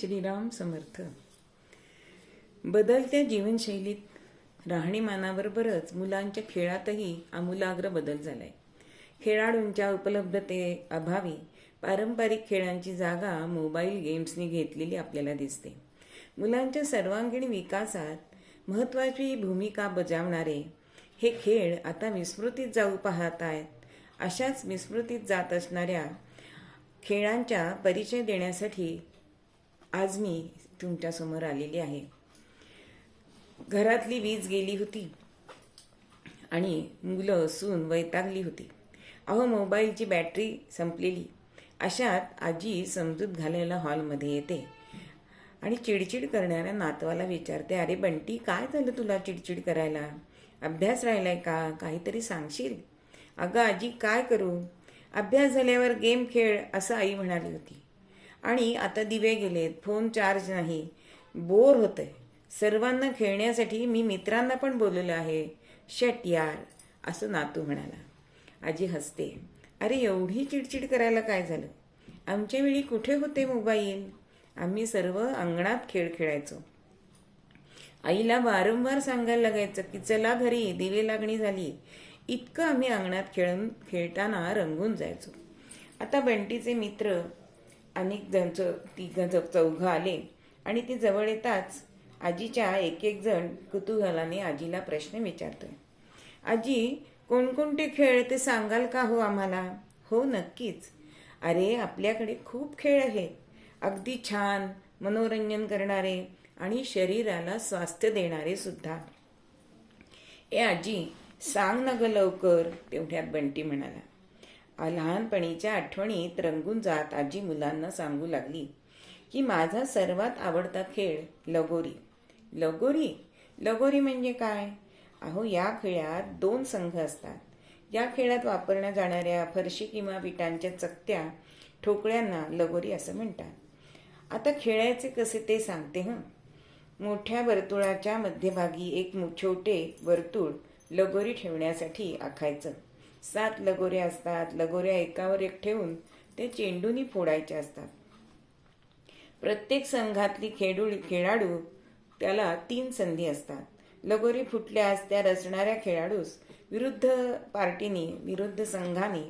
श्रीराम समर्थ. बदलत्या जीवनशैलीत राहणीमानाबरोबरच मुलांच्या खेळातही आमूलाग्र बदल झालाय. खेळाडूंच्या उपलब्धते अभावी पारंपरिक खेळांची जागा मोबाईल गेम्सनी घेतलेली आपल्याला दिसते. मुलांच्या सर्वांगीण विकासात महत्त्वाची भूमिका बजावणारे हे खेळ आता विस्मृतीत जाऊ पाहत आहेत अशाच विस्मृतीत जात असणाऱ्या खेळांचा परिचय देण्यासाठी आज मी तुमच्यासमोर आलेली आहे. घरातली वीज गेली होती आणि मुलं सून वैतागली होती. अहो मोबाईलची बॅटरी संपलेली. अशात आजी समजूत घालायला हॉलमध्ये येते आणि चिडचिड करणाऱ्या नातवाला विचारते अरे बंटी काय झालं तुला चिडचिड करायला? अभ्यास राहिलाय का? काहीतरी सांगशील? अगं आजी काय करू? अभ्यास झाल्यावर गेम खेळ असं आई म्हणाली होती. आणि आता दिवे गेलेत फोन चार्ज नाही. बोर होतंय. सर्वांना खेळण्यासाठी मी मित्रांना पण बोलवलं आहे. शट यार असं नातू म्हणाला. आजी हसते. अरे एवढी चिडचिड करायला काय झालं? आमच्या वेळी कुठे होते मोबाईल? आम्ही सर्व अंगणात खेळ खेळायचो. आईला वारंवार सांगायला लागायचं की चला घरी दिवे लागणी झाली. इतकं आम्ही अंगणात खेळून खेळताना रंगून जायचो. आता बंटीचे मित्र अनेक जण जग चौघं आले. आणि ते जवळ येताच आजीच्या एक एक जण कुतूहलाने आजीला प्रश्न विचारतोय. आजी कोणकोणते खेळ ते सांगाल का हो आम्हाला? हो नक्कीच. अरे आपल्याकडे खूप खेळ आहेत. अगदी छान मनोरंजन करणारे आणि शरीराला स्वास्थ्य देणारे सुद्धा. ए आजी सांग ना ग लवकर तेवढ्यात बंटी म्हणाला. लहानपणीच्या आठवणीत रंगून जात आजी मुलांना सांगू लागली की माझा सर्वात आवडता खेळ लगोरी. लगोरी? लगोरी म्हणजे काय? अहो या खेळात दोन संघ असतात. या खेळात वापरल्या जाणाऱ्या फरशी किंवा विटांच्या चकत्या ठोकळ्यांना लगोरी असं म्हणतात. आता खेळायचे कसे ते सांगते हं? मोठ्या वर्तुळाच्या मध्यभागी एक छोटे वर्तुळ लगोरी ठेवण्यासाठी आखायचं. सात लगोऱ्या असतात लगोऱ्या एकावर एक ठेवून ते चेंडूनी फोडायचे असतात. प्रत्येक संघातली खेळू खेळाडू त्याला तीन संधी असतात. लगोरी फुटल्यास त्या रचणाऱ्या खेळाडूस विरुद्ध पार्टीने विरुद्ध संघाने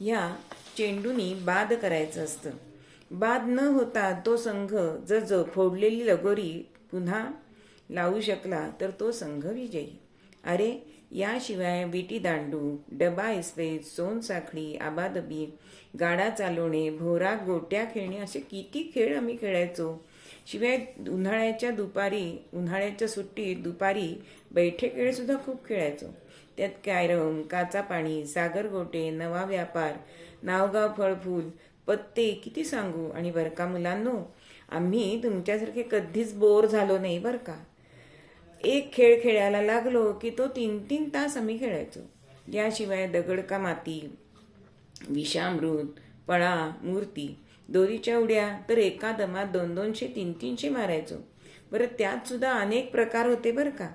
ह्या चेंडूनी बाद करायचं असतं. बाद न होता तो संघ जर जो फोडलेली लगोरी पुन्हा लावू शकला तर तो संघ विजयी. अरे याशिवाय विटी दांडू डबा इस्पेत सोनसाखळी आबादबी गाडा चालवणे भोरा गोट्या खेळणे असे किती खेळ आम्ही खेळायचो. शिवाय उन्हाळ्याच्या दुपारी उन्हाळ्याच्या सुट्टीत दुपारी बैठे खेळसुद्धा खूप खेळायचो. त्यात कॅरम काचा पाणी सागर गोटे नवा व्यापार नावगाव फळफूल पत्ते किती सांगू? आणि बरं का मुलांनो आम्ही तुमच्यासारखे कधीच बोर झालो नाही बरं का? एक खेळ खेळायला लागलो की तो तीन तीन तास आम्ही खेळायचो. याशिवाय दगडका माती विषामृत पळा मूर्ती दोरीच्या उड्या तर एका दमात दोन दोनशे तीन तीनशे मारायचो. बरं त्यात सुद्धा अनेक प्रकार होते बरं का.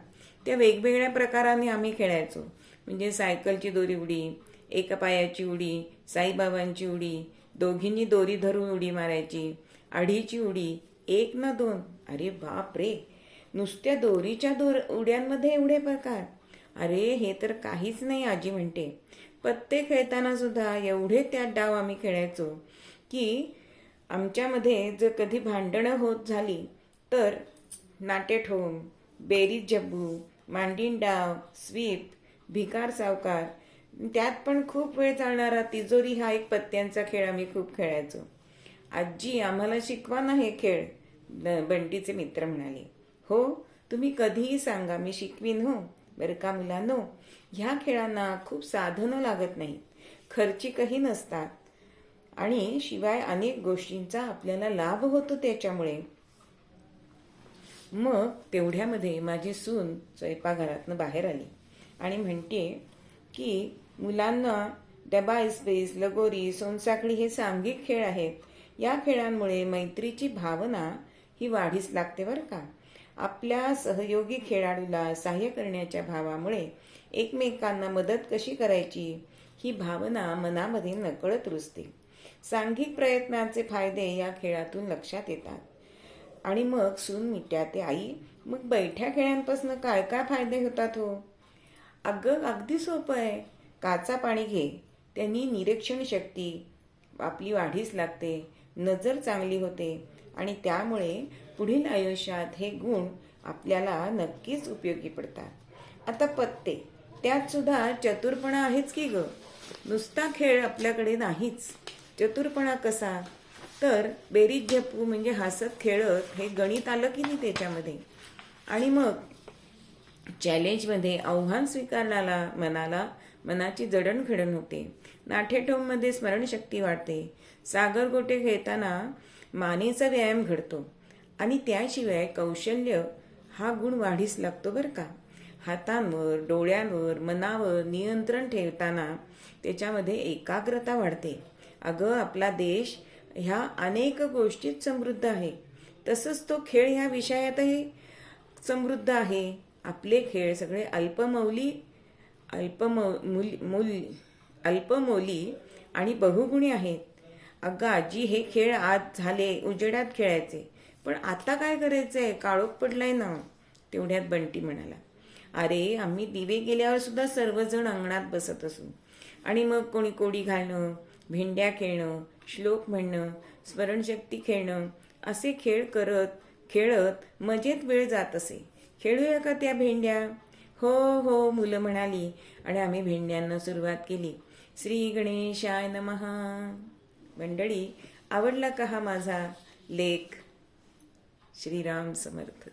त्या वेगवेगळ्या प्रकाराने आम्ही खेळायचो. म्हणजे सायकलची दोरी उडी एका पायाची उडी साईबाबांची उडी दोघींनी दोरी धरून उडी मारायची आढीची उडी एक ना दोन. अरे बाप रे! नुसत्या दोरीच्या दोर उड्यांमध्ये एवढे प्रकार? अरे हे तर काहीच नाही आजी म्हणते. पत्ते खेळताना सुद्धा एवढे त्यात डाव आम्ही खेळायचो की आमच्यामध्ये जर कधी भांडणं होत झाली तर नाट्यठोम बेरीज जब्बू मांडीन डाव स्वीप भिकार सावकार त्यात पण खूप वेळ चालणारा तिजोरी हा एक पत्त्यांचा खेळ आम्ही खूप खेळायचो. आजी आम्हाला शिकवा ना हे खेळ ब- बंटीचे मित्र म्हणाले. हो तुम्ही कधीही सांगा मी शिकवीन हो. बरं का मुलांनो? ह्या खेळांना खूप साधनं लागत नाहीत. खर्चिकही नसतात. आणि शिवाय अनेक गोष्टींचा आपल्याला लाभ होतो त्याच्यामुळे. मग तेवढ्यामध्ये माझी सून स्वयंपाकघरातनं बाहेर आली आणि म्हणते की मुलांना डबा इस्पेस लगोरी सोनसाखळी हे सांघिक खेळ आहेत. या खेळांमुळे मैत्रीची भावना ही वाढीस लागते बरं का? आपल्या सहयोगी खेळाडूला सहाय्य करण्याच्या भावामुळे एकमेकांना मदत कशी करायची ही भावना मनामध्ये नकळत रुजते. सांघिक प्रयत्नांचे फायदे या खेळातून लक्षात येतात. आणि मग सून मिट्याते आई मग बैठ्या खेळांपासून काय काय फायदे होतात हो? अगं अगदी सोपं आहे. काचा पाणी घे. त्यांनी निरीक्षण शक्ती आपली वाढीस लागते. नजर चांगली होते. आणि त्यामुळे पुढील आयुष्यात हे गुण आपल्याला नक्कीच उपयोगी पडतात. आता पत्ते. त्यात सुद्धा चतुरपणा आहेच की ग? नुसता खेळ आपल्याकडे नाहीच. चतुरपणा कसा? तर बेरीज झेपू म्हणजे हसत खेळत हे गणित आलं की नाही त्याच्यामध्ये? आणि मग? चॅलेंजमध्ये आव्हान स्वीकारण्याला मनाला मनाची जडणघडण होते. नाठेठोममध्ये स्मरणशक्ती वाढते. सागर गोटे खेळताना मानेचा व्यायाम घडतो. आणि त्याशिवाय कौशल्य हा गुण वाढीस लागतो बरं का. हातांवर डोळ्यांवर मनावर नियंत्रण ठेवताना त्याच्यामध्ये एकाग्रता वाढते. अगं आपला देश ह्या अनेक गोष्टीत समृद्ध आहे. तसंच तो खेळ ह्या विषयातही समृद्ध आहे. आपले खेळ सगळे अल्पमौली अल्पमौ मूल मूल अल्पमौली आणि बहुगुणी आहेत. अगं आजी हे खेळ आज झाले उजेडात खेळायचे. पण आता काय करायचंय? काळोख पडलाय ना. तेवढ्यात बंटी म्हणाला अरे आम्ही दिवे गेल्यावर सुद्धा सर्वजण अंगणात बसत असू. आणि मग कोणी कोडी घालणं भेंड्या खेळणं श्लोक म्हणणं स्मरणशक्ती खेळणं असे खेळ करत खेळत मजेत वेळ जात असे. खेळूया का त्या भेंड्या? हो हो मुलं म्हणाली. आणि आम्ही भेंड्यांना सुरुवात केली. श्री गणेशाय नमहा मंडळी आवडला का हा माझा लेख? श्रीराम समर्थ.